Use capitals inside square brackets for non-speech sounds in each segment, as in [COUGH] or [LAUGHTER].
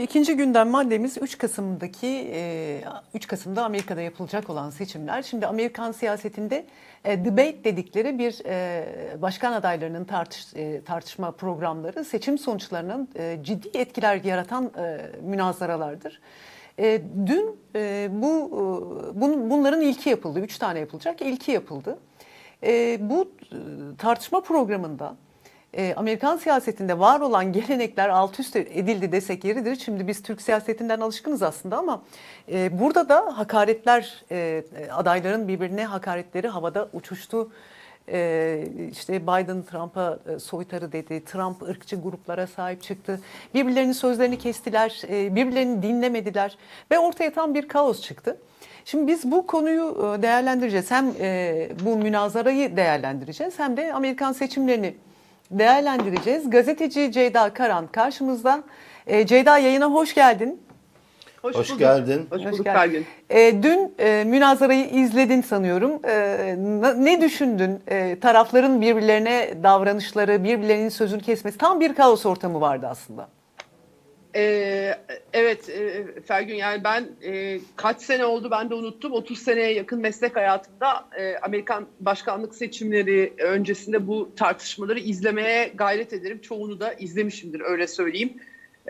İkinci gündem maddemiz 3 Kasım'daki e, 3 Kasım'da Amerika'da yapılacak olan seçimler. Şimdi Amerikan siyasetinde e, debate dedikleri bir e, başkan adaylarının tartış, e, tartışma programları seçim sonuçlarının e, ciddi etkiler yaratan e, münazaralardır. E, dün e, bu e, bun, bunların ilki yapıldı. Üç tane yapılacak. İlki yapıldı. E, bu e, tartışma programında e, Amerikan siyasetinde var olan gelenekler alt üst edildi desek yeridir. Şimdi biz Türk siyasetinden alışkınız aslında ama e, burada da hakaretler, e, adayların birbirine hakaretleri havada uçuştu. E, işte Biden Trump'a e, soytarı dedi, Trump ırkçı gruplara sahip çıktı. Birbirlerinin sözlerini kestiler, e, birbirlerini dinlemediler ve ortaya tam bir kaos çıktı. Şimdi biz bu konuyu e, değerlendireceğiz. Hem e, bu münazarayı değerlendireceğiz hem de Amerikan seçimlerini değerlendireceğiz. Gazeteci Ceyda Karan karşımızda. E, Ceyda yayına hoş geldin. Hoş, Hoş bulduk. geldin. Hoş Hoş bulduk geldin. Belgin. E, dün e, münazarayı izledin sanıyorum. E, ne düşündün? E, tarafların birbirlerine davranışları, birbirlerinin sözünü kesmesi tam bir kaos ortamı vardı aslında. Ee, evet e, Fergün yani ben e, kaç sene oldu ben de unuttum. 30 seneye yakın meslek hayatımda e, Amerikan başkanlık seçimleri öncesinde bu tartışmaları izlemeye gayret ederim. Çoğunu da izlemişimdir öyle söyleyeyim.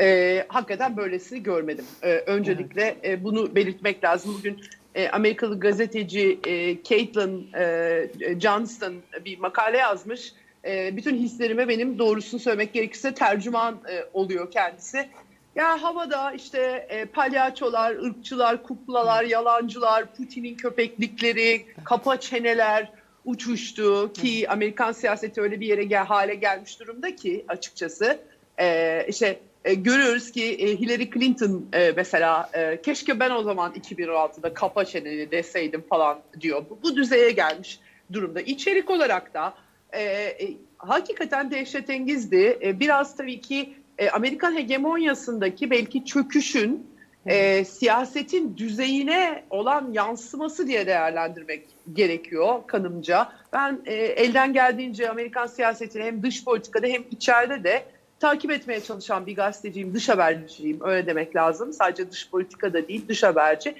E, hakikaten böylesini görmedim. E, öncelikle e, bunu belirtmek lazım. Bugün e, Amerikalı gazeteci e, Caitlin e, Johnston bir makale yazmış. E, bütün hislerime benim doğrusunu söylemek gerekirse tercüman e, oluyor kendisi. Ya havada işte e, palyaçolar, ırkçılar, kuklalar, yalancılar, Putin'in köpeklikleri, kapa çeneler uçuştu ki Amerikan siyaseti öyle bir yere gel, hale gelmiş durumda ki açıkçası e, işte e, görüyoruz ki e, Hillary Clinton e, mesela e, keşke ben o zaman 2016'da kapa çeneni deseydim falan diyor. Bu, bu düzeye gelmiş durumda. İçerik olarak da e, e, hakikaten dehşetengizdi. E, biraz tabii ki e, Amerikan hegemonyasındaki belki çöküşün e, siyasetin düzeyine olan yansıması diye değerlendirmek gerekiyor kanımca. Ben e, elden geldiğince Amerikan siyasetini hem dış politikada hem içeride de takip etmeye çalışan bir gazeteciyim, dış haberciyim öyle demek lazım. Sadece dış politikada değil, dış haberci.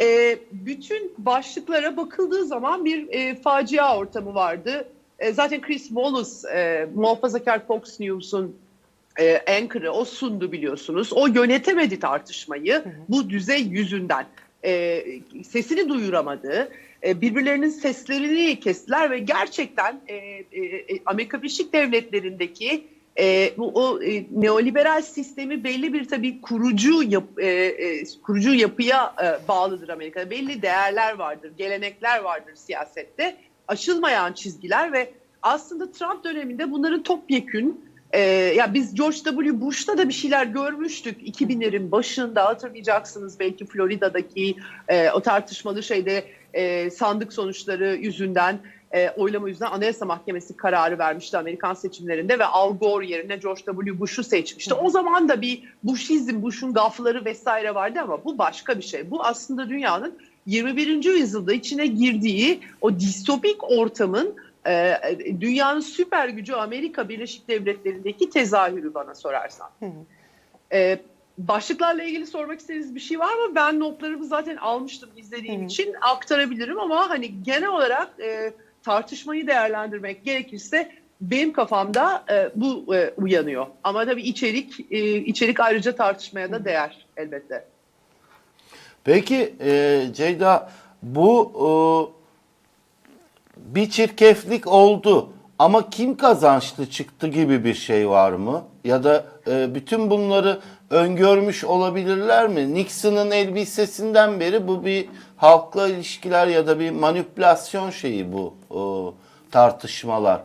E, bütün başlıklara bakıldığı zaman bir e, facia ortamı vardı. E, zaten Chris Wallace, e, muhafazakar Fox News'un e, anchor'ı o sundu biliyorsunuz. O yönetemedi tartışmayı bu düzey yüzünden. E, sesini duyuramadı. E, birbirlerinin seslerini kestiler ve gerçekten e, e, e, Amerika Birleşik Devletleri'ndeki e, bu o e, neoliberal sistemi belli bir tabii kurucu yap, e, e, kurucu yapıya e, bağlıdır Amerika'da. Belli değerler vardır, gelenekler vardır siyasette. Aşılmayan çizgiler ve aslında Trump döneminde bunların topyekün ee, ya biz George W. Bush'ta da bir şeyler görmüştük 2000'lerin başında hatırlayacaksınız belki Florida'daki e, o tartışmalı şeyde e, sandık sonuçları yüzünden e, oylama yüzünden Anayasa Mahkemesi kararı vermişti Amerikan seçimlerinde ve Al Gore yerine George W. Bush'u seçmişti. O zaman da bir Bushizm, Bush'un gafları vesaire vardı ama bu başka bir şey. Bu aslında dünyanın 21. yüzyılda içine girdiği o distopik ortamın e, dünyanın süper gücü Amerika Birleşik Devletleri'ndeki tezahürü bana sorarsan. E, başlıklarla ilgili sormak istediğiniz bir şey var mı? Ben notlarımı zaten almıştım izlediğim Hı hı. için aktarabilirim ama hani genel olarak e, tartışmayı değerlendirmek gerekirse benim kafamda e, bu e, uyanıyor. Ama tabii içerik e, içerik ayrıca tartışmaya da değer elbette. Peki e, Ceyda bu e, bir çirkeflik oldu ama kim kazançlı çıktı gibi bir şey var mı? Ya da e, bütün bunları öngörmüş olabilirler mi? Nixon'ın elbisesinden beri bu bir halkla ilişkiler ya da bir manipülasyon şeyi bu e, tartışmalar.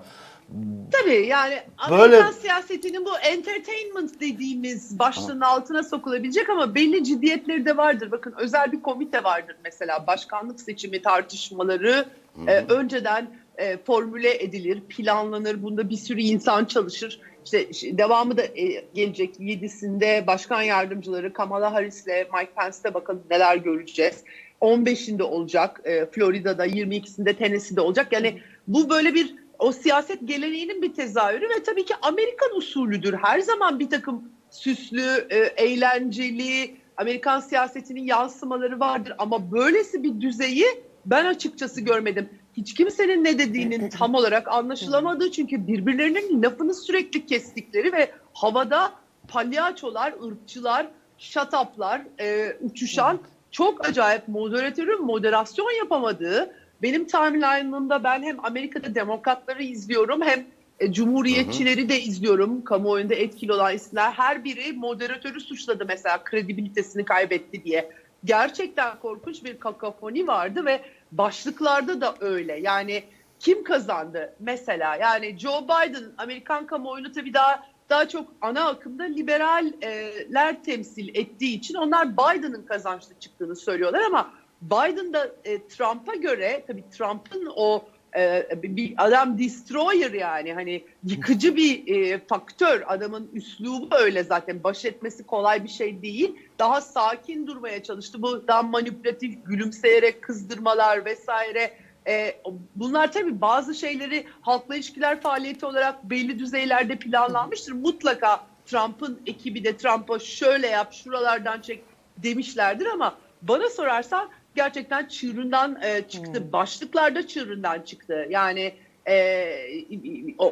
Tabii yani Böyle- Amerikan siyasetinin bu entertainment dediğimiz başlığının altına sokulabilecek ama belli ciddiyetleri de vardır. Bakın özel bir komite vardır mesela başkanlık seçimi tartışmaları e, önceden e, formüle edilir, planlanır. Bunda bir sürü insan çalışır. İşte devamı da e, gelecek 7'sinde başkan yardımcıları Kamala Harris'le Mike Pence'de bakalım neler göreceğiz. 15'inde olacak, e, Florida'da 22'sinde Tennessee'de olacak. Yani bu böyle bir o siyaset geleneğinin bir tezahürü ve tabii ki Amerikan usulüdür. Her zaman bir takım süslü, e, eğlenceli, Amerikan siyasetinin yansımaları vardır ama böylesi bir düzeyi ben açıkçası görmedim. Hiç kimsenin ne dediğinin [LAUGHS] tam olarak anlaşılamadığı çünkü birbirlerinin lafını sürekli kestikleri ve havada palyaçolar, ırkçılar, şataplar e, uçuşan çok acayip moderatörün moderasyon yapamadığı benim timeline'ımda ben hem Amerika'da demokratları izliyorum hem e, cumhuriyetçileri de izliyorum. Kamuoyunda etkili olan isimler. Her biri moderatörü suçladı mesela kredibilitesini kaybetti diye. Gerçekten korkunç bir kakafoni vardı ve başlıklarda da öyle. Yani kim kazandı mesela? Yani Joe Biden Amerikan kamuoyunu tabii daha daha çok ana akımda liberaller temsil ettiği için onlar Biden'ın kazançlı çıktığını söylüyorlar ama Biden da e, Trump'a göre tabii Trump'ın o e, bir adam destroyer yani. Hani yıkıcı bir e, faktör. Adamın üslubu öyle zaten. Baş etmesi kolay bir şey değil. Daha sakin durmaya çalıştı. Bu daha manipülatif gülümseyerek kızdırmalar vesaire. E, bunlar tabii bazı şeyleri halkla ilişkiler faaliyeti olarak belli düzeylerde planlanmıştır. Mutlaka Trump'ın ekibi de Trump'a şöyle yap şuralardan çek demişlerdir ama bana sorarsan gerçekten çığırından e, çıktı. Hmm. Başlıklarda çığırından çıktı. Yani e,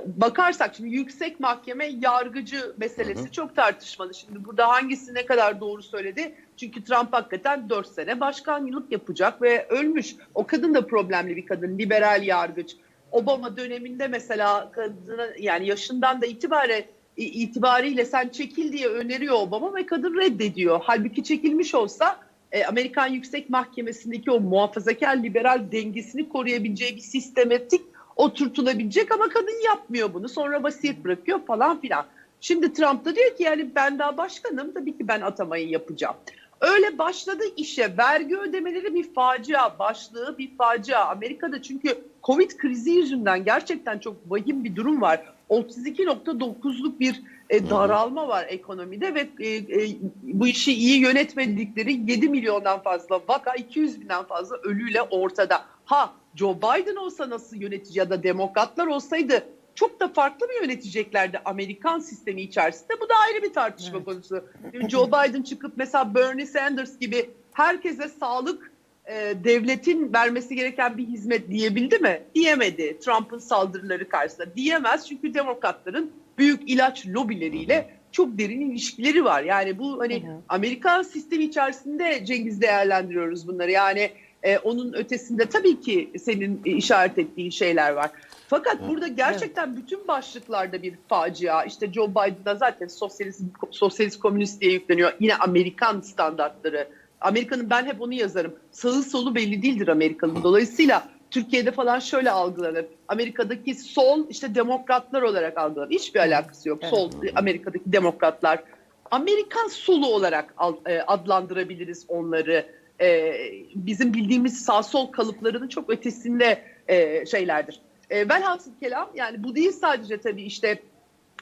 bakarsak şimdi yüksek mahkeme yargıcı meselesi Hı hı. çok tartışmalı. Şimdi burada hangisi ne kadar doğru söyledi? Çünkü Trump hakikaten 4 sene başkanlık yapacak ve ölmüş. O kadın da problemli bir kadın, liberal yargıç. Obama döneminde mesela kadına yani yaşından da itibaren itibariyle sen çekil diye öneriyor Obama ve kadın reddediyor. Halbuki çekilmiş olsa e, Amerikan Yüksek Mahkemesi'ndeki o muhafazakar liberal dengesini koruyabileceği bir sistematik oturtulabilecek ama kadın yapmıyor bunu. Sonra vasiyet bırakıyor falan filan. Şimdi Trump da diyor ki yani ben daha başkanım tabii ki ben atamayı yapacağım. Öyle başladı işe vergi ödemeleri bir facia başlığı bir facia Amerika'da çünkü Covid krizi yüzünden gerçekten çok vahim bir durum var. 32.9'luk bir e, daralma var ekonomide ve e, e, bu işi iyi yönetmedikleri 7 milyondan fazla vaka 200 binden fazla ölüyle ortada. Ha Joe Biden olsa nasıl yönetici ya da demokratlar olsaydı çok da farklı mı yöneteceklerdi Amerikan sistemi içerisinde? Bu da ayrı bir tartışma Evet. konusu. Şimdi Joe Biden çıkıp mesela Bernie Sanders gibi herkese sağlık e, devletin vermesi gereken bir hizmet diyebildi mi? Diyemedi Trump'ın saldırıları karşısında. Diyemez çünkü demokratların büyük ilaç lobileriyle çok derin ilişkileri var. Yani bu hani Hı hı. Amerikan sistemi içerisinde Cengiz değerlendiriyoruz bunları. Yani e, onun ötesinde tabii ki senin e, işaret ettiğin şeyler var. Fakat Evet. burada gerçekten bütün başlıklarda bir facia. İşte Joe Biden'da zaten sosyalist, sosyalist komünist diye yükleniyor. Yine Amerikan standartları. Amerika'nın ben hep onu yazarım. Sağı solu belli değildir Amerika'nın. Dolayısıyla Türkiye'de falan şöyle algılanır. Amerika'daki sol işte demokratlar olarak algılanır. Hiçbir alakası yok. Evet. Sol Amerika'daki demokratlar. Amerikan solu olarak e, adlandırabiliriz onları. E, bizim bildiğimiz sağ sol kalıplarının çok ötesinde e, şeylerdir. Velhasıl kelam yani bu değil sadece tabii işte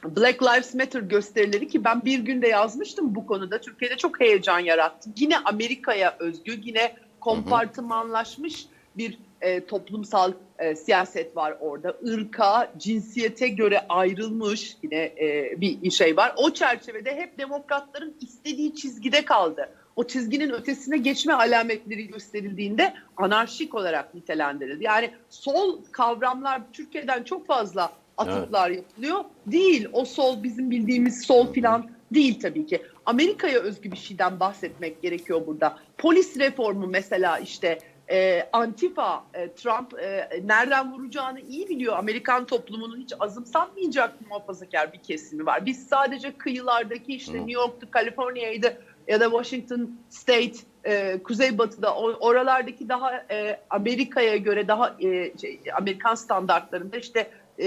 Black Lives Matter gösterileri ki ben bir günde yazmıştım bu konuda. Türkiye'de çok heyecan yarattı. Yine Amerika'ya özgü, yine kompartımanlaşmış bir e, toplumsal e, siyaset var orada. Irka, cinsiyete göre ayrılmış yine e, bir şey var. O çerçevede hep demokratların istediği çizgide kaldı. O çizginin ötesine geçme alametleri gösterildiğinde anarşik olarak nitelendirildi. Yani sol kavramlar Türkiye'den çok fazla atıklar yapılıyor. Değil o sol bizim bildiğimiz sol filan değil tabii ki. Amerika'ya özgü bir şeyden bahsetmek gerekiyor burada. Polis reformu mesela işte e, Antifa, e, Trump e, nereden vuracağını iyi biliyor. Amerikan toplumunun hiç azımsanmayacak muhafazakar bir kesimi var. Biz sadece kıyılardaki işte New York'tu, Kaliforniya'ydı ya da Washington State, e, Kuzeybatı'da oralardaki daha e, Amerika'ya göre daha e, şey, Amerikan standartlarında işte e,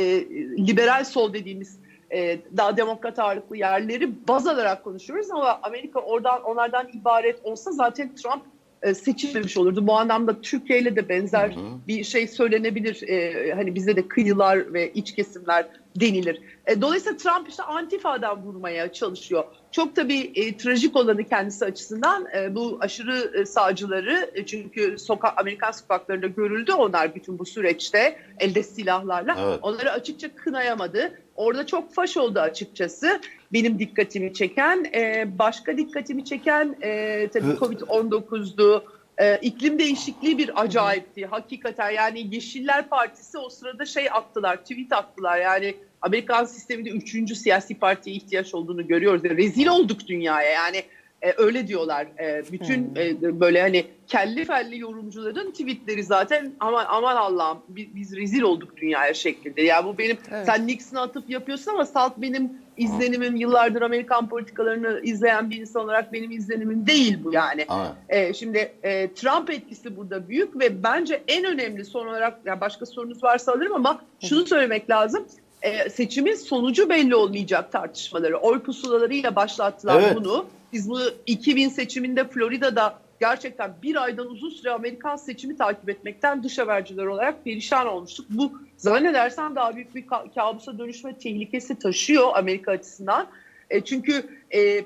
liberal sol dediğimiz e, daha demokrat ağırlıklı yerleri baz alarak konuşuyoruz ama Amerika oradan onlardan ibaret olsa zaten Trump e, seçilmemiş olurdu. Bu anlamda Türkiye ile de benzer Hı hı. bir şey söylenebilir. E, hani bizde de kıyılar ve iç kesimler denilir. E, dolayısıyla Trump işte antifadan vurmaya çalışıyor. Çok tabii e, trajik olanı kendisi açısından e, bu aşırı e, sağcıları e, çünkü sokak Amerikan sokaklarında görüldü onlar bütün bu süreçte elde silahlarla. Evet. Onları açıkça kınayamadı. Orada çok faş oldu açıkçası. Benim dikkatimi çeken. E, başka dikkatimi çeken e, tabii Covid-19'du. E, iklim değişikliği bir acayipti. Hakikaten yani Yeşiller Partisi o sırada şey attılar, tweet attılar. Yani Amerikan sisteminde üçüncü siyasi partiye ihtiyaç olduğunu görüyoruz. Rezil olduk dünyaya yani. E, öyle diyorlar. E, bütün e, böyle hani kelli felli yorumcuların tweetleri zaten aman aman Allah'ım bi- biz, rezil olduk dünyaya şeklinde. Ya bu benim Evet. sen Nixon'a atıp yapıyorsun ama salt benim izlenimim yıllardır Amerikan politikalarını izleyen bir insan olarak benim izlenimim değil bu yani. E, şimdi e, Trump etkisi burada büyük ve bence en önemli son olarak yani başka sorunuz varsa alırım ama şunu söylemek lazım. E, seçimin sonucu belli olmayacak tartışmaları. Oy pusulalarıyla başlattılar Evet. bunu. Biz bunu 2000 seçiminde Florida'da gerçekten bir aydan uzun süre Amerikan seçimi takip etmekten dış haberciler olarak perişan olmuştuk. Bu zannedersem daha büyük bir ka- kabusa dönüşme tehlikesi taşıyor Amerika açısından. E, çünkü e,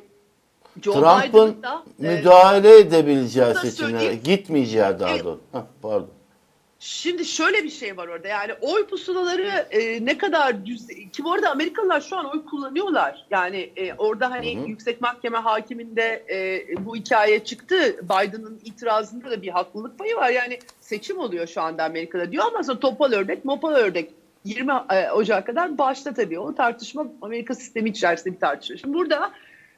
Trump'ın e, müdahale edebileceği bunu da seçimlere, gitmeyeceği daha E, doğrusu. Pardon. Şimdi şöyle bir şey var orada yani oy pusulaları e, ne kadar düz ki bu arada Amerikalılar şu an oy kullanıyorlar. Yani e, orada hani Hı hı. yüksek mahkeme hakiminde e, bu hikaye çıktı. Biden'ın itirazında da bir haklılık payı var. Yani seçim oluyor şu anda Amerika'da diyor ama sonra topal ördek, mopal ördek 20 e, Ocak'a kadar başta tabii. O tartışma Amerika sistemi içerisinde bir tartışma. Şimdi burada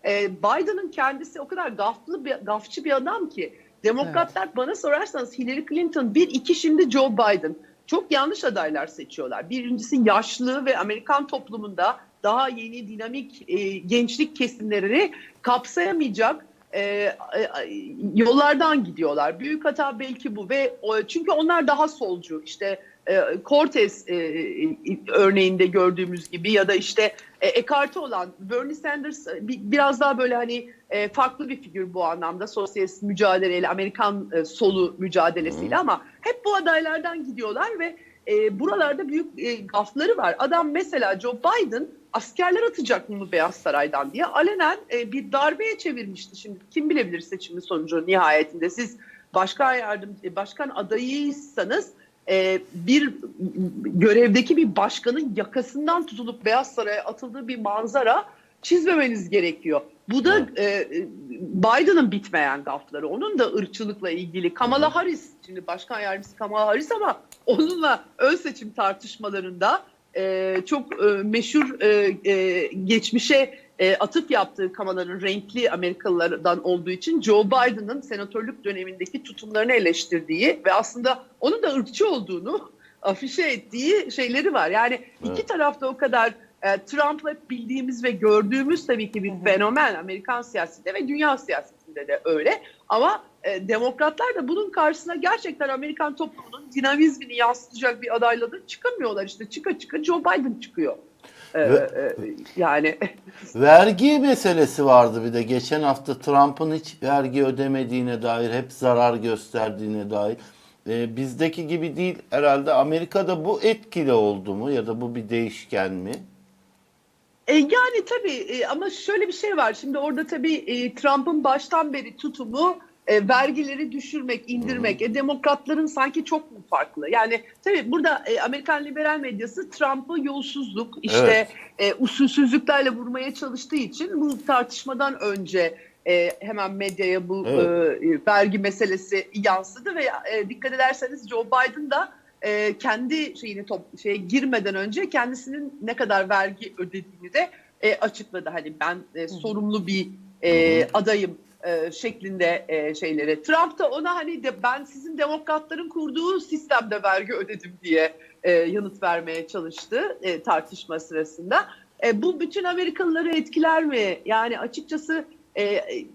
e, Biden'ın kendisi o kadar gaflı bir, gafçı bir adam ki Demokratlar bana sorarsanız Hillary Clinton bir iki şimdi Joe Biden çok yanlış adaylar seçiyorlar. Birincisi yaşlı ve Amerikan toplumunda daha yeni dinamik e, gençlik kesimlerini kapsayamayacak e, e, yollardan gidiyorlar. Büyük hata belki bu ve o, çünkü onlar daha solcu. İşte e, Cortez e, e, örneğinde gördüğümüz gibi ya da işte e, ekarte olan Bernie Sanders e, bi- biraz daha böyle hani e, farklı bir figür bu anlamda sosyalist mücadeleyle Amerikan e, solu mücadelesiyle ama hep bu adaylardan gidiyorlar ve e, buralarda büyük e, gafları var. Adam mesela Joe Biden askerler atacak bunu Beyaz Saray'dan diye alenen e, bir darbeye çevirmişti. Şimdi kim bilebilir seçimin sonucu nihayetinde siz başkan yardım başkan adayıysanız e, bir görevdeki bir başkanın yakasından tutulup Beyaz Saray'a atıldığı bir manzara çizmemeniz gerekiyor. Bu da e, Biden'ın bitmeyen gafları. Onun da ırkçılıkla ilgili. Kamala Harris, şimdi başkan yardımcısı Kamala Harris ama onunla ön seçim tartışmalarında e, çok e, meşhur e, e, geçmişe e, atıf yaptığı Kamala'nın renkli Amerikalılardan olduğu için Joe Biden'ın senatörlük dönemindeki tutumlarını eleştirdiği ve aslında onun da ırkçı olduğunu [LAUGHS] afişe ettiği şeyleri var. Yani iki Evet. tarafta o kadar e, Trump'la bildiğimiz ve gördüğümüz tabii ki bir fenomen Amerikan siyasetinde ve dünya siyasetinde de öyle. Ama e, demokratlar da bunun karşısına gerçekten Amerikan toplumunun dinamizmini yansıtacak bir adayla da çıkamıyorlar. İşte çıka çıka Joe Biden çıkıyor. E, Ve- e, yani [LAUGHS] Vergi meselesi vardı bir de. Geçen hafta Trump'ın hiç vergi ödemediğine dair, hep zarar gösterdiğine dair. Ee, bizdeki gibi değil herhalde. Amerika'da bu etkili oldu mu ya da bu bir değişken mi? E, yani tabii e, ama şöyle bir şey var. Şimdi orada tabii e, Trump'ın baştan beri tutumu e, vergileri düşürmek, indirmek. E, demokratların sanki çok mu farklı? Yani tabii burada e, Amerikan liberal medyası Trump'ı yolsuzluk, işte e, usulsüzlüklerle vurmaya çalıştığı için bu tartışmadan önce e, hemen medyaya bu Evet. e, vergi meselesi yansıdı ve e, dikkat ederseniz Joe Biden da e, kendi şeyini top, şeye girmeden önce kendisinin ne kadar vergi ödediğini de e, açıkladı. Hani ben e, sorumlu bir e, adayım e, şeklinde e, şeyleri. Trump da ona hani de ben sizin demokratların kurduğu sistemde vergi ödedim diye e, yanıt vermeye çalıştı e, tartışma sırasında. Bu bütün Amerikalıları etkiler mi? Yani açıkçası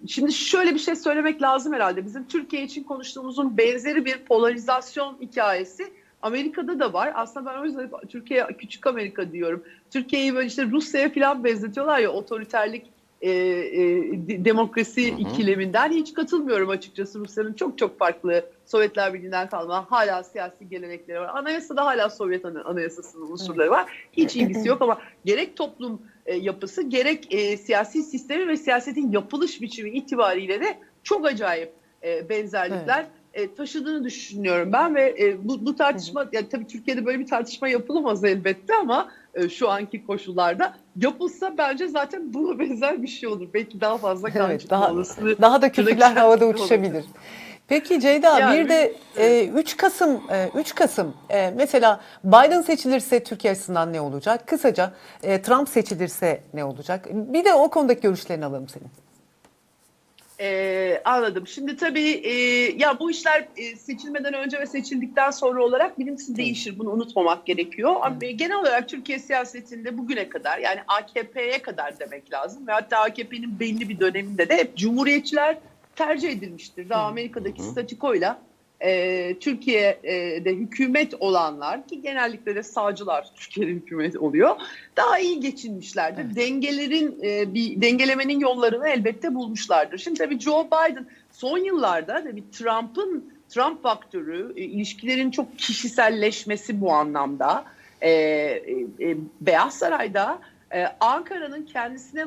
şimdi şöyle bir şey söylemek lazım herhalde. Bizim Türkiye için konuştuğumuzun benzeri bir polarizasyon hikayesi Amerika'da da var. Aslında ben o yüzden Türkiye küçük Amerika diyorum. Türkiye'yi böyle işte Rusya'ya falan benzetiyorlar ya otoriterlik e, e, de- demokrasi Hı hı. ikileminden hiç katılmıyorum açıkçası. Rusya'nın çok çok farklı Sovyetler Birliği'nden kalma hala siyasi gelenekleri var. Anayasada hala Sovyet ana- anayasasının unsurları var. Hiç [CLEARS THROAT] ilgisi yok ama gerek toplum e, yapısı gerek e, siyasi sistemi ve siyasetin yapılış biçimi itibariyle de çok acayip e, benzerlikler e, taşıdığını düşünüyorum ben ve e, bu, bu tartışma yani tabii Türkiye'de böyle bir tartışma yapılamaz elbette ama e, şu anki koşullarda. Yapılsa bence zaten buna [LAUGHS] benzer bir şey olur. Belki daha fazla kan Evet, daha, daha da küfürler havada uçuşabilir. Peki Ceyda Yani bir de e, 3 Kasım e, 3 Kasım e, mesela Biden seçilirse Türkiye açısından ne olacak? Kısaca e, Trump seçilirse ne olacak? Bir de o konudaki görüşlerini alalım senin. Ee, anladım. Şimdi tabii e, ya bu işler e, seçilmeden önce ve seçildikten sonra olarak birincisi değişir. Bunu unutmamak gerekiyor. Ama genel olarak Türkiye siyasetinde bugüne kadar yani AKP'ye kadar demek lazım ve hatta AKP'nin belli bir döneminde de hep cumhuriyetçiler tercih edilmiştir. Daha Amerika'daki statikoyla e, Türkiye'de hükümet olanlar ki genellikle de sağcılar Türkiye'de hükümet oluyor daha iyi geçinmişlerdir. Dengelerin e, bir dengelemenin yollarını elbette bulmuşlardır. Şimdi tabii Joe Biden son yıllarda tabii Trump'ın Trump faktörü, e, ilişkilerin çok kişiselleşmesi bu anlamda. E, e, e, Beyaz Saray'da e, Ankara'nın kendisine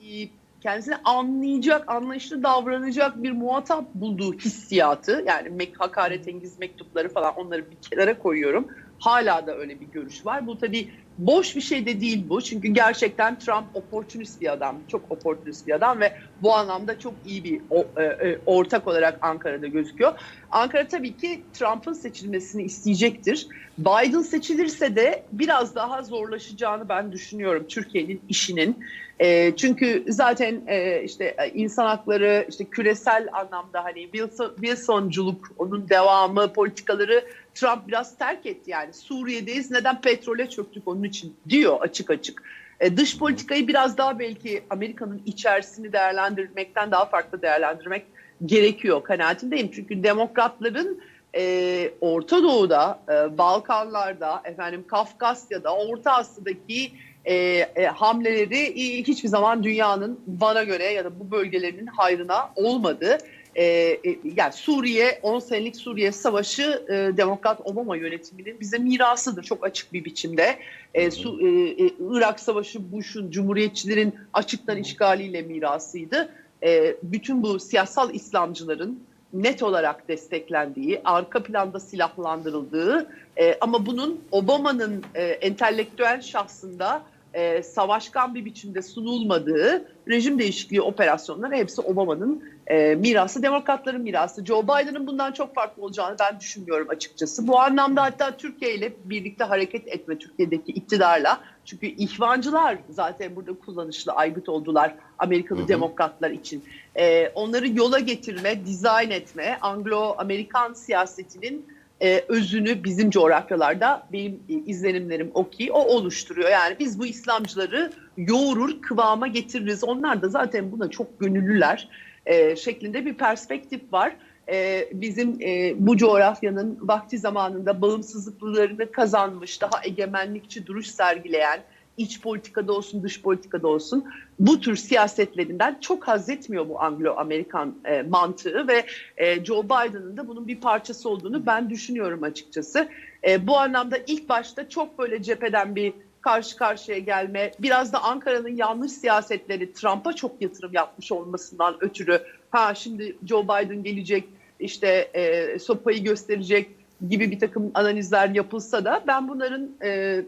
e, kendisini anlayacak, anlayışlı davranacak bir muhatap bulduğu hissiyatı yani hakaretengiz mektupları falan onları bir kenara koyuyorum. Hala da öyle bir görüş var. Bu tabii boş bir şey de değil bu. Çünkü gerçekten Trump oportunist bir adam. Çok oportunist bir adam ve bu anlamda çok iyi bir e, e, ortak olarak Ankara'da gözüküyor. Ankara tabii ki Trump'ın seçilmesini isteyecektir. Biden seçilirse de biraz daha zorlaşacağını ben düşünüyorum Türkiye'nin işinin. E, çünkü zaten işte insan hakları, işte küresel anlamda hani Wilson, Wilsonculuk, onun devamı, politikaları Trump biraz terk etti yani. Suriye'deyiz neden petrole çöktük onun için diyor açık açık. E, dış politikayı biraz daha belki Amerika'nın içerisini değerlendirmekten daha farklı değerlendirmek gerekiyor kanaatindeyim. Çünkü demokratların e, Orta Doğu'da, e, Balkanlarda, efendim Kafkasya'da, Orta Asya'daki e, e, hamleleri e, hiçbir zaman dünyanın bana göre ya da bu bölgelerinin hayrına olmadı. E, e, yani Suriye, 10 senelik Suriye Savaşı e, Demokrat Obama yönetiminin bize mirasıdır çok açık bir biçimde. E, Su, e, e, Irak Savaşı Bush'un, Cumhuriyetçilerin açıktan işgaliyle mirasıydı. E, bütün bu siyasal İslamcıların net olarak desteklendiği, arka planda silahlandırıldığı e, ama bunun Obama'nın e, entelektüel şahsında e, savaşkan bir biçimde sunulmadığı rejim değişikliği operasyonları hepsi Obama'nın e, mirası, demokratların mirası. Joe Biden'ın bundan çok farklı olacağını ben düşünmüyorum açıkçası. Bu anlamda hatta Türkiye ile birlikte hareket etme Türkiye'deki iktidarla. Çünkü ihvancılar zaten burada kullanışlı aygıt oldular Amerikalı demokratlar için. E, onları yola getirme, dizayn etme, Anglo-Amerikan siyasetinin e, özünü bizim coğrafyalarda benim e, izlenimlerim o ki o oluşturuyor. Yani biz bu İslamcıları yoğurur, kıvama getiririz. Onlar da zaten buna çok gönüllüler e, şeklinde bir perspektif var. E, bizim e, bu coğrafyanın vakti zamanında bağımsızlıklarını kazanmış, daha egemenlikçi duruş sergileyen, iç politikada olsun, dış politikada olsun bu tür siyasetlerinden çok haz etmiyor bu Anglo-Amerikan e, mantığı ve e, Joe Biden'ın da bunun bir parçası olduğunu ben düşünüyorum açıkçası. E, bu anlamda ilk başta çok böyle cepheden bir karşı karşıya gelme, biraz da Ankara'nın yanlış siyasetleri Trump'a çok yatırım yapmış olmasından ötürü ha şimdi Joe Biden gelecek işte e, sopayı gösterecek gibi bir takım analizler yapılsa da ben bunların e,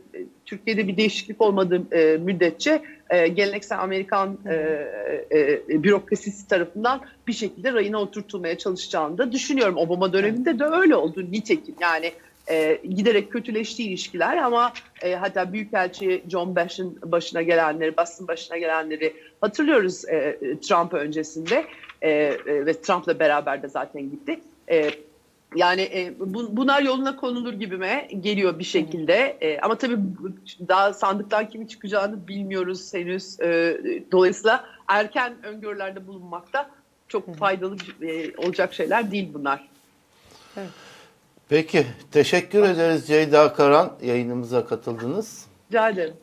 Türkiye'de bir değişiklik olmadığı e, müddetçe e, geleneksel Amerikan e, e, bürokrasisi tarafından bir şekilde rayına oturtulmaya çalışacağını da düşünüyorum. Obama döneminde de öyle oldu nitekim yani e, giderek kötüleşti ilişkiler ama e, hatta Büyükelçi John Bash'ın başına gelenleri, basın başına gelenleri hatırlıyoruz e, Trump öncesinde e, e, ve Trump'la beraber de zaten gitti. E, yani e, bu, bunlar yoluna konulur gibime geliyor bir şekilde. E, ama tabii daha sandıktan kimi çıkacağını bilmiyoruz henüz. E, dolayısıyla erken öngörülerde bulunmakta çok faydalı e, olacak şeyler değil bunlar. Peki teşekkür ederiz Ceyda Karan yayınımıza katıldınız. Rica ederim.